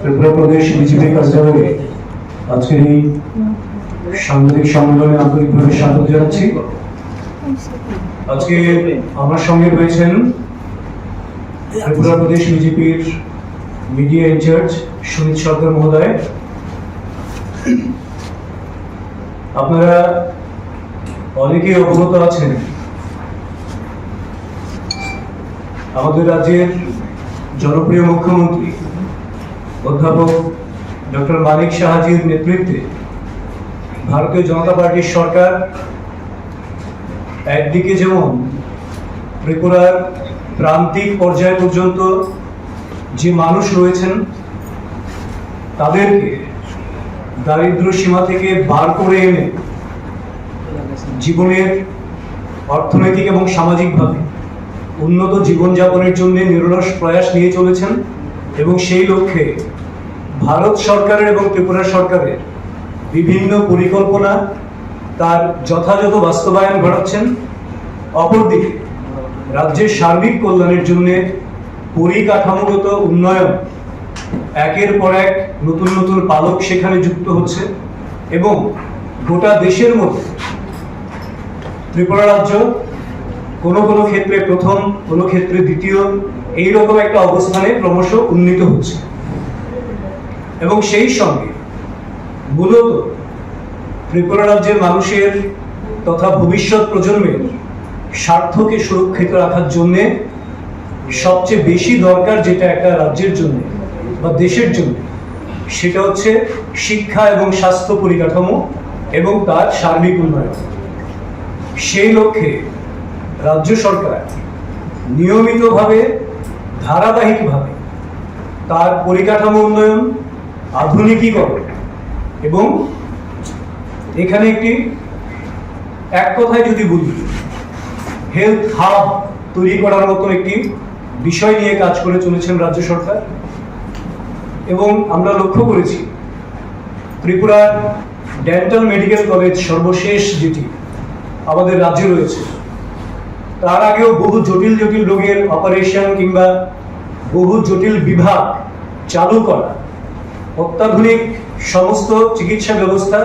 ত্রিপুরা প্রদেশ কার্যালয়ে আজকের এই সাংবাদিক সম্মেলনে আন্তরিকভাবে স্বাগত জানাচ্ছি। আজকে আমার সঙ্গে রয়েছেন ত্রিপুরা প্রদেশ বিজেপির মিডিয়া ইনচার্জ সুমিত সরকার মহোদয়। আপনারা অনেকেই অবগত আছেন। আমাদের রাজ্যের জনপ্রিয় মুখ্যমন্ত্রী অধ্যাপক ডক্টর মানিক সাহাজির নেতৃত্বে ভারতীয় জনতা পার্টির সরকার একদিকে যেমন ত্রিপুরার প্রান্তিক পর্যায় পর্যন্ত যে মানুষ রয়েছেন, তাদেরকে দারিদ্র সীমা থেকে বার করে এনে জীবনের অর্থনৈতিক এবং সামাজিকভাবে উন্নত জীবনযাপনের জন্য নিরলস প্রয়াস নিয়ে চলেছেন। এবং সেই লক্ষ্যে ভারত সরকারের এবং ত্রিপুরা সরকারের বিভিন্ন পরিকল্পনা তার যথাযথ বাস্তবায়ন ঘটাচ্ছেন। অপরদিকে, রাজ্যের সার্বিক কল্যাণের জন্য পরিকাঠামোগত উন্নয়ন একের পর এক নতুন নতুন পালক সেখানে যুক্ত হচ্ছে এবং গোটা দেশের মধ্যে ত্রিপুরা রাজ্য কোনো কোনো ক্ষেত্রে প্রথম, কোনো ক্ষেত্রে দ্বিতীয় এইরকম একটা অবস্থানে ক্রমশ উন্নীত হচ্ছে। এবং সেই সঙ্গে মূলত ত্রিপুরা রাজ্যের মানুষের তথা ভবিষ্যৎ প্রজন্মের স্বার্থকে সুরক্ষিত রাখার জন্যে সবচেয়ে বেশি দরকার যেটা একটা রাজ্যের জন্য বা দেশের জন্য, সেটা হচ্ছে শিক্ষা এবং স্বাস্থ্য পরিকাঠামো এবং তার সার্বিক উন্নয়ন। সেই লক্ষ্যে রাজ্য সরকার নিয়মিতভাবে ধারাবাহিকভাবে তার পরিকাঠামো উন্নয়ন, আধুনিকীকরণ এবং এখানে একটি এক কথায় যদি বলি হেলথ হাব তৈরি করার মতো একটি বিষয় নিয়ে কাজ করে চলেছেন রাজ্য সরকার এবং আমরা লক্ষ্য করেছি, ত্রিপুরার ডেন্টাল মেডিকেল কলেজ সর্বশেষ যেটি আমাদের রাজ্যে রয়েছে তার আগেও বহু জটিল জটিল রোগের অপারেশন কিংবা বহু জটিল বিভাগ চালু করা। অত্যাধুনিক সমস্ত চিকিৎসা ব্যবস্থা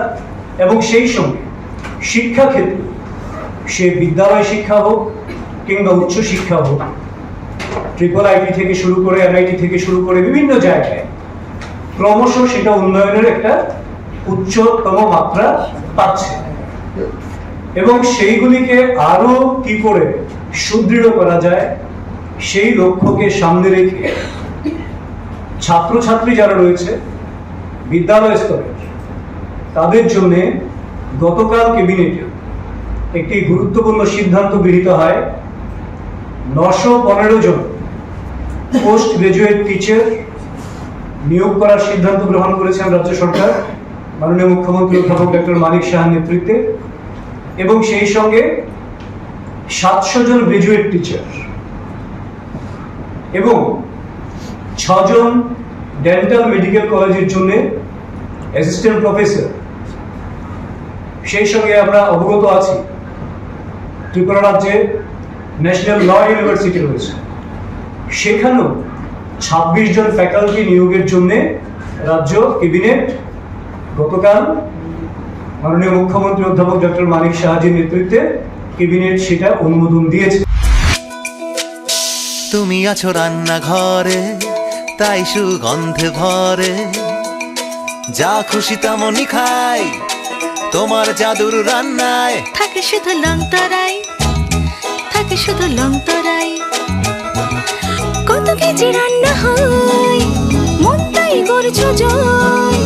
এবং সেই সঙ্গে শিক্ষা ক্ষেত্রে সে বিদ্যালয় শিক্ষা হোক কিংবা উচ্চ শিক্ষা হোক ট্রিপল আইটি থেকে শুরু করে এনআইটি থেকে শুরু করে বিভিন্ন জায়গায় ক্রমশ সেটা উন্নয়নের একটা উচ্চতম মাত্রা পাচ্ছে। এবং সেইগুলিকে আরও কি করে সুদৃঢ় করা যায়, সেই লক্ষ্যকে সামনে রেখে ছাত্রছাত্রী যারা রয়েছে, বিদ্যালয় স্তরের তাদের জন্য গতকাল ক্যাবিনেটে একটি গুরুত্বপূর্ণ সিদ্ধান্ত গৃহীত হয়। নশো পনেরো জন পোস্ট গ্রাজুয়েট টিচার নিয়োগ করার সিদ্ধান্ত গ্রহণ করেছেন রাজ্য সরকার। মাননীয় মুখ্যমন্ত্রী অধ্যাপক ডক্টর মানিক সাহার নেতৃত্বে। এবং সেই সঙ্গে সাতশো জন গ্রাজুয়েট টিচার এবং ছজন ডেন্টাল মেডিকেল কলেজের জন্য অ্যাসিস্ট্যান্ট প্রফেসর সেই সঙ্গে আমরা অবগত আছি, ত্রিপুরা রাজ্যে ন্যাশনাল ল ইউনিভার্সিটি রয়েছে। সেখানেও ছাব্বিশ জন ফ্যাকাল্টি নিয়োগের জন্য রাজ্য ক্যাবিনেট গতকাল মাননীয় মুখ্যমন্ত্রী অধ্যাপক ডক্টর মানিক সাহাজির নেতৃত্বে ক্যাবিনেট সেটা অনুমোদন দিয়েছে। তুমি আছো রান্নাঘরে তাই সুগন্ধে ভরে। যা খুশি তেমনই খাই তোমার জাদুর রান্নায়। থাকে শুধু লং তরাই থাকে শুধু লং তরাই। কত কেজি রান্না হয় মন তাই করছ জয়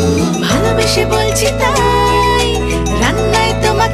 ভালোবেসে বলছি তাই।